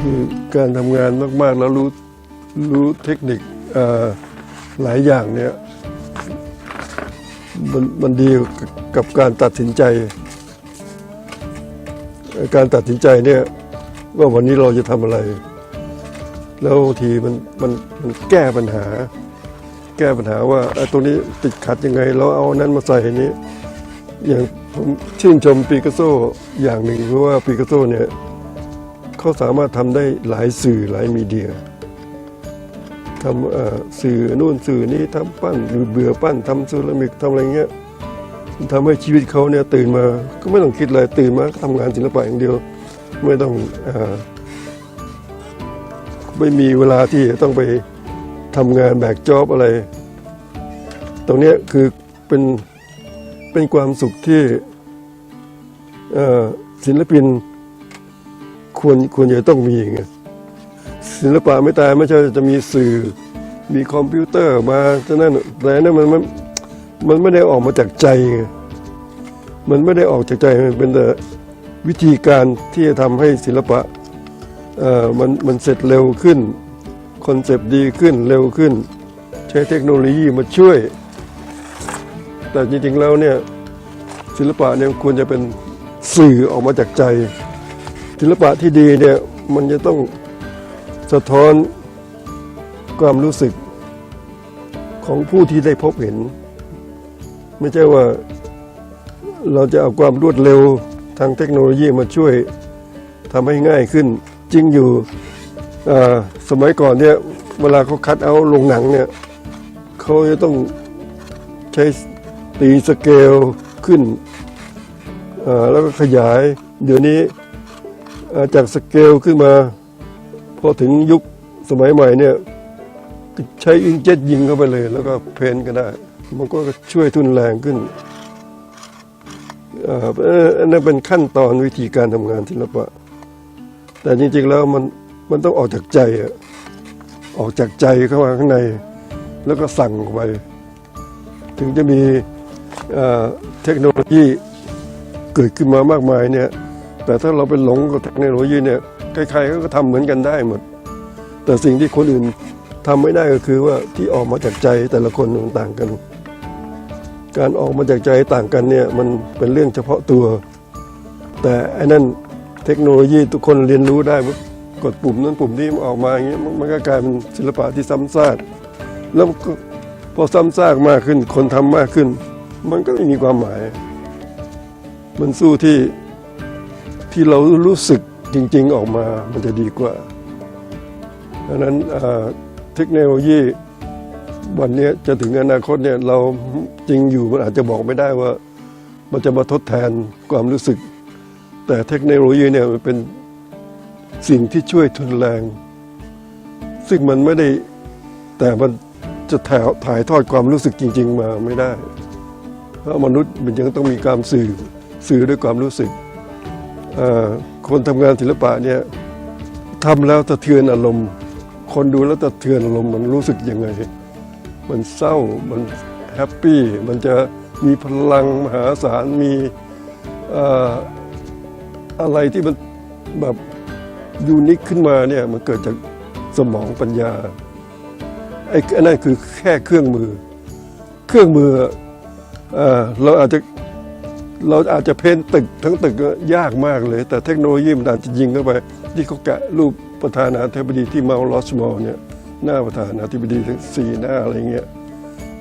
คือการทำงานมากๆแล้วรู้รู้เทคนิคหลายอย่างเนี่ยมันมันดีกับการตัดสินใจ การตัดสินใจเนี่ยว่าวันนี้เราจะทำอะไร แล้วบางทีมันมันมันแก้ปัญหา แก้ปัญหาว่าไอ้ตรงนี้ติดขัดยังไงเราเอานั้นมาใส่นนี้ อย่างผมชื่นชมปีกัสโซอย่างหนึ่งคือว่าปีกัสโซเนี่ยเขาสามารถทำได้หลายสื่อหลายมีเดียทำอ่อสื่อนู่นสื่อนี้ทำปั้นหรือเบื่อปั้นทำเซรามิกทำอะไรเงี้ยทำให้ชีวิตเขาเนี่ยตื่นมา ก็ไม่ต้องคิดอะไรตื่นมาก็ทำงานศิลปะอย่างเดียว ไม่ต้องอ ไม่มีเวลาที่จะต้องไปทำงานแบกจอบอะไร ตรงนี้คือเป็นเป็นความสุขที่ศิลปินควรควรจะต้องมีไงศิลปะไม่ตายไม่ใช่จะมีสื่อมีคอมพิวเตอร์มาจะนั่นแต่นั่นมันมันมันไม่ได้ออกมาจากใจไงมันไม่ได้ออกจากใจมันเป็นแต่วิธีการที่จะทำให้ศิลปะ มันมันเสร็จเร็วขึ้น คอนเซปต์ดีขึ้นเร็วขึ้น ใช้เทคโนโลยีมาช่วย แต่จริงๆแล้วเนี่ยศิลปะเนี่ยควรจะเป็นสื่อออกมาจากใจ ศิลปะที่ดีเนี่ยมันจะต้องสะท้อนความรู้สึกของผู้ที่ได้พบเห็น ไม่ใช่ว่าเราจะเอาความรวดเร็วทางเทคโนโลยีมาช่วยทำให้ง่ายขึ้น จริงอยู่สมัยก่อนเนี่ยเวลาเขาคัดเอาลงหนังเนี่ยเขาจะต้องใช้ตีสเกลขึ้นแล้วก็ขยาย เดี๋ยวนี้จากสเกลขึ้นมา พอถึงยุคสมัยใหม่เนี่ยใช้อิงเจ็ตยิงเข้าไปเลย แล้วก็เพนก็ได้ มันก็ช่วยทุนแรงขึ้นอ่าอันนั้นเป็นขั้นตอนวิธีการทำงานศิลปะ แต่จริงๆแล้วมันมันต้องออกจากใจอะออกจากใจเข้ามาข้างใน แล้วก็สั่งไป ถึงจะมีเเทคโนโลยีเกิดขึ้นมามากมายเนี่ย แต่ถ้าเราไปหลงกับเทคโนโลยีเนี่ยใครๆก็ทำเหมือนกันได้หมด แต่สิ่งที่คนอื่นทำไม่ได้ก็คือว่าที่ออกมาจากใจแต่ละคนมันต่างกัน การออกมาจากใจต่างกันเนี่ยมันเป็นเรื่องเฉพาะตัว แต่อ้นั่น เทคโนโลยีทุกคนเรียนรู้ได้กดปุ่มนั้นปุ่มนี้มันออกมาอย่างเงี้ยมันก็กลายเป็นศิลปะที่ซ้ำซากแล้วพอซ้ำซากมากขึ้น คนทำมากขึ้น มันก็ไม่มีความหมาย มันสู้ที่ที่เรารู้สึกจริง ๆออกมามันจะดีกว่าดังนั้นเทคโนโลยีวันนี้จะถึงอนาคตเนี่ยเราจริงอยู่มันอาจจะบอกไม่ได้ว่า มันจะมาทดแทนความรู้สึก แต่เทคโนโลยีเนี่ยมันเป็นสิ่งที่ช่วยทุนแรง ซึ่งมันไม่ได้แต่มันจะถ่ายถ่ายทอดความรู้สึกจริง ๆ มาไม่ได้ เพราะมนุษย์มันยังต้องมีการสื่อสื่อด้วยความรู้สึก คนทำงานศิลปะเนี่ยทำแล้วสะเทือนอารมณ์ คนดูแล้วสะเทือนอารมณ์มันรู้สึกยังไง มันเศร้ามันแฮปปี้มันจะมีพลังมหาศาลมี อะไรที่มันแบบยูนิคขึ้นมาเนี่ยมันเกิดจากสมองปัญญาไอ้นนั้นคือแค่เครื่องมือ เครื่องมือเอ่อเราอาจจะเราอาจจะเพ้นตึกทั้งตึกยากมากเลย แต่เทคโนโลยีมันอาจจะยิงเข้าไป ที่เขาแกะรูปประธานาธิบดีที่เมาลอสมอลเนี่ยหน้าประธานาธิบดีทั้งสี่หน้าอะไรเงี้ย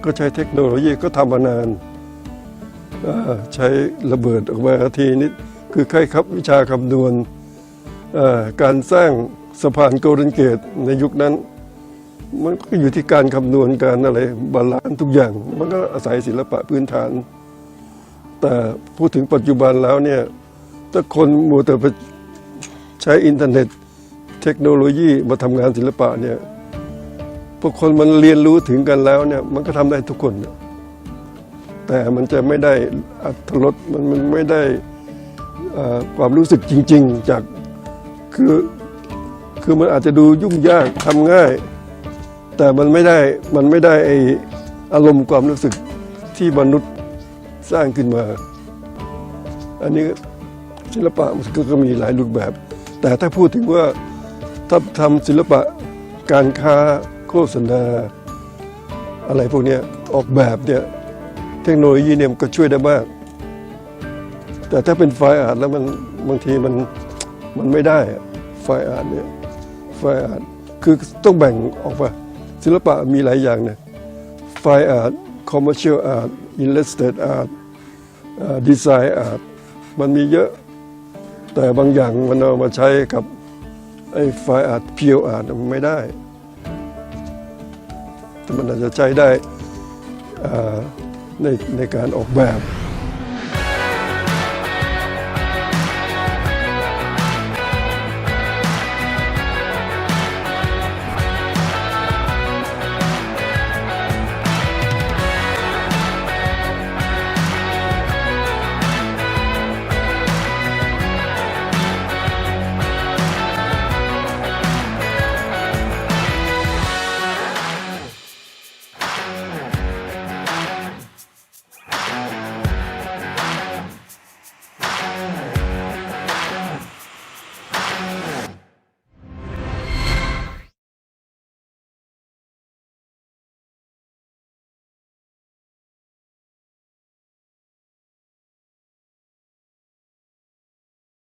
ก็ใช้เทคโนโลยีก็ทำมานานใช้ระเบิดออกมาทีนี้ คือใครครับวิชาคำนวณการสร้างสะพานโกลเดนเกตในยุคนั้น มันก็อยู่ที่การคำนวณการอะไรบาลานซ์ทุกอย่าง มันก็อาศัยศิลปะพื้นฐาน แต่พูดถึงปัจจุบันแล้วเนี่ยถ้าคนมัวแต่ไปใช้อินเทอร์เน็ตเทคโนโลยีมาทำงานศิลปะเนี่ยพวกคนมันเรียนรู้ถึงกันแล้วเนี่ยมันก็ทำได้ทุกคน แต่มันจะไม่ได้อัตรสมันมันไม่ได้ ความรู้สึกจริง ๆ จากคือคือมันอาจจะดูยุ่งยากทำง่าย แต่มันไม่ได้มันไม่ได้ไออารมณ์ความรู้สึกที่มนุษย์สร้างขึ้นมา อันนี้ศิลปะมันก็มีหลายรูปแบบ แต่ถ้าพูดถึงว่าถ้าทำศิลปะการค้าโฆษณา อะไรพวกนี้ออกแบบเนี่ยเทคโนโลยีเนี่ยมันก็ช่วยได้มาก แต่ถ้าเป็นไฟอาร์ตแล้วมันบางทีมันมันไม่ได้ไฟอาร์ตเนี่ยไฟอาร์ตคือต้องแบ่งออกมาศิลปะมีหลายอย่างเนี่ยไฟอาร์ตคอมเมอร์เชียลอาร์ตอินเลสเตดอาร์ตดีไซน์อาร์ตมันมีเยอะ แต่บางอย่างมันเอามาใช้กับไอ้ไฟอาร์ตเพียวอาร์ตมันไม่ได้ แต่มันอาจจะใช้ได้ในในการออกแบบ